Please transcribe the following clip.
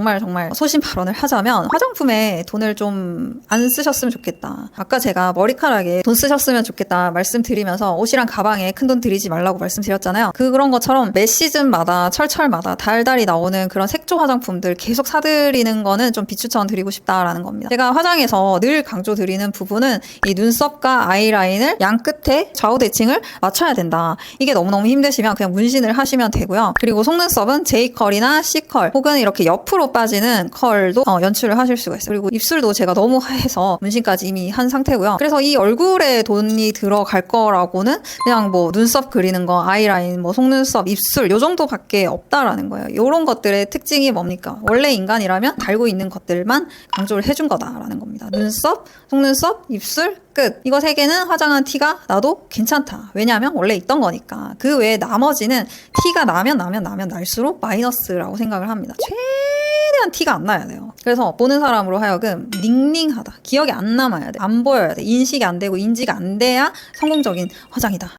정말 정말 소신 발언을 하자면 화장품에 돈을 좀 안 쓰셨으면 좋겠다. 아까 제가 머리카락에 돈 쓰셨으면 좋겠다 말씀드리면서 옷이랑 가방에 큰 돈 들이지 말라고 말씀드렸잖아요. 그런 것처럼 매 시즌마다 철철마다 달달이 나오는 그런 색조 화장품들 계속 사드리는 거는 좀 비추천 드리고 싶다라는 겁니다. 제가 화장에서 늘 강조 드리는 부분은 이 눈썹과 아이라인을 양 끝에 좌우 대칭을 맞춰야 된다. 이게 너무너무 힘드시면 그냥 문신을 하시면 되고요. 그리고 속눈썹은 J컬이나 C컬 혹은 이렇게 옆으로 빠지는 컬도 어, 연출을 하실 수가 있어요. 그리고 입술도 제가 너무 하해서 문신까지 이미 한 상태고요. 그래서 이 얼굴에 돈이 들어갈 거라고는 그냥 뭐 눈썹 그리는 거, 아이라인, 뭐 속눈썹, 입술 요 정도밖에 없다라는 거예요. 이런 것들의 특징이 뭡니까? 원래 인간이라면 달고 있는 것들만 강조를 해준 거다라는 겁니다. 눈썹, 속눈썹, 입술, 끝. 이거 세 개는 화장한 티가 나도 괜찮다. 왜냐하면 원래 있던 거니까. 그 외에 나머지는 티가 나면 나면 나면 날수록 마이너스라고 생각을 합니다. 최대한 티가 안 나야 돼요. 그래서 보는 사람으로 하여금 닝닝하다. 기억이 안 남아야 돼. 안 보여야 돼. 인식이 안 되고 인지가 안 돼야 성공적인 화장이다.